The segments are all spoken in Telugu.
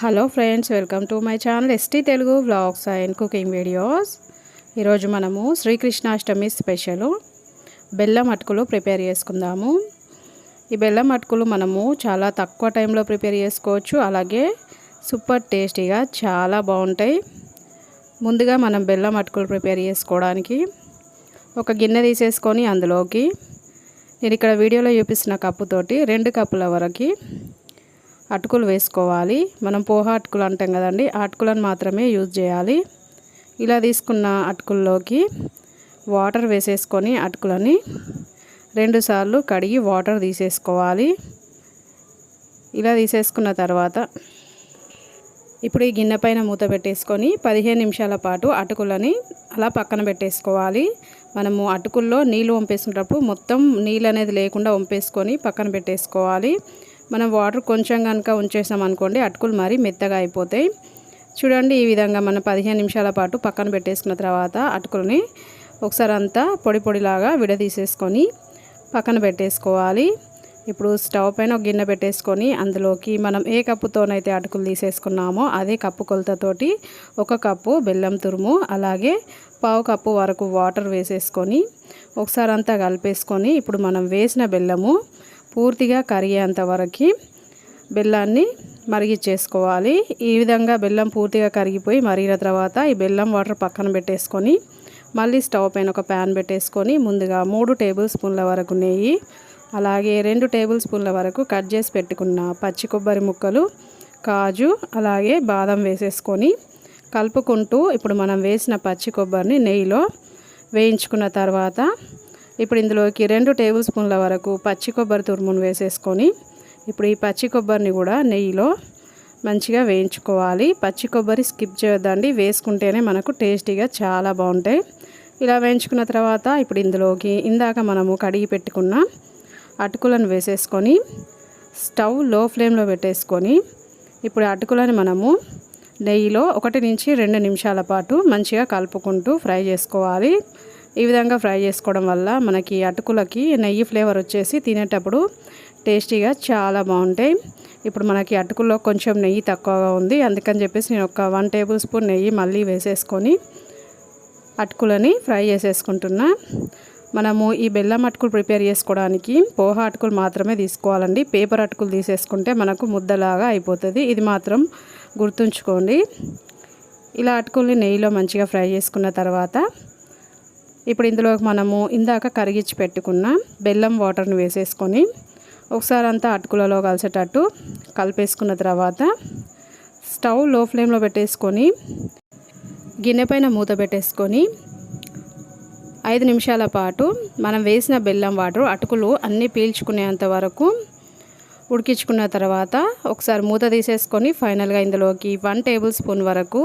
Hello friends welcome to my channel ST Telugu vlogs and cooking videos ఈరోజు మనము శ్రీకృష్ణాష్టమి స్పెషల్ బెల్లం అటుకులు ప్రిపేర్ చేసుకుందాము. ఈ బెల్లం అటుకులు మనము చాలా తక్కువ టైంలో ప్రిపేర్ చేసుకోవచ్చు. అలాగే సూపర్ టేస్టీగా చాలా బాగుంటాయి. ముందుగా మనం బెల్లం అటుకులు ప్రిపేర్ చేసుకోవడానికి ఒక గిన్నె తీసేసుకొని అందులోకి నేను ఇక్కడ వీడియోలో చూపిస్తున్న కప్పుతోటి రెండు కప్పుల వరకు అటుకులు వేసుకోవాలి. మనం పోహ అటుకులు అంటాం కదండి ఆ అటుకులను మాత్రమే యూజ్ చేయాలి. ఇలా తీసుకున్న అటుకుల్లోకి వాటర్ వేసేసుకొని అటుకులని రెండుసార్లు కడిగి వాటర్ తీసేసుకోవాలి. ఇలా తీసేసుకున్న తర్వాత ఇప్పుడు ఈ గిన్నె పైన మూత పెట్టేసుకొని పదిహేను నిమిషాల పాటు అటుకులని అలా పక్కన పెట్టేసుకోవాలి. మనము అటుకుల్లో నీళ్ళు వంపేసుకున్నప్పుడు మొత్తం నీళ్ళు అనేది లేకుండా వంపేసుకొని పక్కన పెట్టేసుకోవాలి. మనం వాటర్ కొంచెం కనుక ఉంచేసాం అనుకోండి అటుకులు మరి మెత్తగా అయిపోతాయి. చూడండి ఈ విధంగా మనం పదిహేను నిమిషాల పాటు పక్కన పెట్టేసుకున్న తర్వాత అటుకులని ఒకసారి అంతా పొడి పొడిలాగా విడదీసేసుకొని పక్కన పెట్టేసుకోవాలి. ఇప్పుడు స్టవ్ పైన ఒక గిన్నె పెట్టేసుకొని అందులోకి మనం ఏ కప్పుతోనైతే అటుకులు తీసేసుకున్నామో అదే కప్పు కొలతతోటి ఒక కప్పు బెల్లం తురుము అలాగే పావు కప్పు వరకు వాటర్ వేసేసుకొని ఒకసారి అంతా కలిపేసుకొని ఇప్పుడు మనం వేసిన బెల్లము పూర్తిగా కరిగేంత వరకు బెల్లాన్ని మరిగిచ్చేసుకోవాలి. ఈ విధంగా బెల్లం పూర్తిగా కరిగిపోయి మరిగిన తర్వాత ఈ బెల్లం వాటర్ పక్కన పెట్టేసుకొని మళ్ళీ స్టవ్ పైన ఒక ప్యాన్ పెట్టేసుకొని ముందుగా మూడు టేబుల్ స్పూన్ల వరకు నెయ్యి అలాగే రెండు టేబుల్ స్పూన్ల వరకు కట్ చేసి పెట్టుకున్న పచ్చి కొబ్బరి ముక్కలు కాజు అలాగే బాదం వేసేసుకొని కలుపుకుంటూ ఇప్పుడు మనం వేసిన పచ్చి కొబ్బరిని నెయ్యిలో వేయించుకున్న తర్వాత ఇప్పుడు ఇందులోకి రెండు టేబుల్ స్పూన్ల వరకు పచ్చి కొబ్బరి తురుమును వేసేసుకొని ఇప్పుడు ఈ పచ్చి కొబ్బరిని కూడా నెయ్యిలో మంచిగా వేయించుకోవాలి. పచ్చి కొబ్బరి స్కిప్ చేయొద్దండి. వేసుకుంటేనే మనకు టేస్టీగా చాలా బాగుంటాయి. ఇలా వేయించుకున్న తర్వాత ఇప్పుడు ఇందులోకి ఇందాక మనము కడిగి పెట్టుకున్న అటుకులను వేసేసుకొని స్టవ్లో ఫ్లేమ్లో పెట్టేసుకొని ఇప్పుడు అటుకులను మనము నెయ్యిలో ఒకటి నుంచి రెండు నిమిషాల పాటు మంచిగా కలుపుకుంటూ ఫ్రై చేసుకోవాలి. ఈ విధంగా ఫ్రై చేసుకోవడం వల్ల మనకి అటుకులకి నెయ్యి ఫ్లేవర్ వచ్చేసి తినేటప్పుడు టేస్టీగా చాలా బాగుంటాయి. ఇప్పుడు మనకి అటుకుల్లో కొంచెం నెయ్యి తక్కువగా ఉంది. అందుకని చెప్పేసి నేను ఒక వన్ టేబుల్ స్పూన్ నెయ్యి మళ్ళీ వేసేసుకొని అటుకులని ఫ్రై చేసేసుకుంటున్నా. మనము ఈ బెల్లం అటుకులు ప్రిపేర్ చేసుకోవడానికి పోహ అటుకులు మాత్రమే తీసుకోవాలండి. పేపర్ అటుకులు తీసేసుకుంటే మనకు ముద్దలాగా అయిపోతుంది. ఇది మాత్రం గుర్తుంచుకోండి. ఇలా అటుకుల్ని నెయ్యిలో మంచిగా ఫ్రై చేసుకున్న తర్వాత ఇప్పుడు ఇందులో మనము ఇందాక కరిగించి పెట్టుకున్న బెల్లం వాటర్ని వేసేసుకొని ఒకసారి అంతా అటుకులలో కలిసేటట్టు కలిపేసుకున్న తర్వాత స్టవ్లో ఫ్లేమ్లో పెట్టేసుకొని గిన్నె పైన మూత పెట్టేసుకొని ఐదు నిమిషాల పాటు మనం వేసిన బెల్లం వాటర్ అటుకులు అన్నీ పీల్చుకునేంత వరకు ఉడికించుకున్న తర్వాత ఒకసారి మూత తీసేసుకొని ఫైనల్గా ఇందులోకి వన్ టేబుల్ స్పూన్ వరకు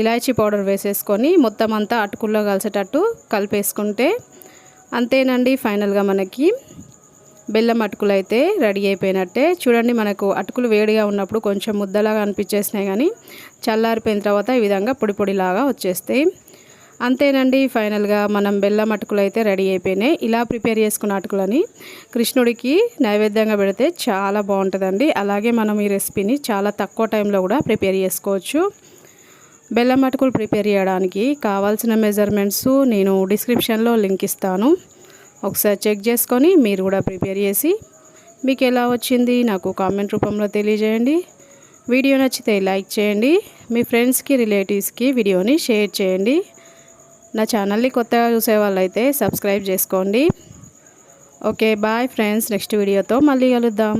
ఇలాచీ పౌడర్ వేసేసుకొని మొత్తం అంతా అటుకుల్లో కలిసేటట్టు కలిపేసుకుంటే అంతేనండి ఫైనల్గా మనకి బెల్లం అటుకులు అయితే రెడీ అయిపోయినట్టే. చూడండి మనకు అటుకులు వేడిగా ఉన్నప్పుడు కొంచెం ముద్దలాగా అనిపించేసినాయి కానీ చల్లారిపోయిన తర్వాత ఈ విధంగా పొడి పొడిలాగా వచ్చేస్తాయి. అంతేనండి ఫైనల్గా మనం బెల్లం అటుకులు అయితే రెడీ అయిపోయినాయి. ఇలా ప్రిపేర్ చేసుకున్న అటుకులని కృష్ణుడికి నైవేద్యంగా పెడితే చాలా బాగుంటుందండి. అలాగే మనం ఈ రెసిపీని చాలా తక్కువ టైంలో కూడా ప్రిపేర్ చేసుకోవచ్చు. బెల్లం అటుకులు ప్రిపేర్ చేయడానికి కావాల్సిన మెజర్మెంట్స్ నేను డిస్క్రిప్షన్లో లింక్ ఇస్తాను. ఒకసారి చెక్ చేసుకొని మీరు కూడా ప్రిపేర్ చేసి మీకు ఎలా వచ్చింది నాకు కామెంట్ రూపంలో తెలియజేయండి. వీడియో నచ్చితే లైక్ చేయండి మీ ఫ్రెండ్స్కి రిలేటివ్స్కి వీడియోని షేర్ చేయండి. నా ఛానల్ని కొత్తగా చూసే వాళ్ళైతే సబ్స్క్రైబ్ చేసుకోండి. ఓకే బాయ్ ఫ్రెండ్స్ నెక్స్ట్ వీడియోతో మళ్ళీ కలుద్దాం.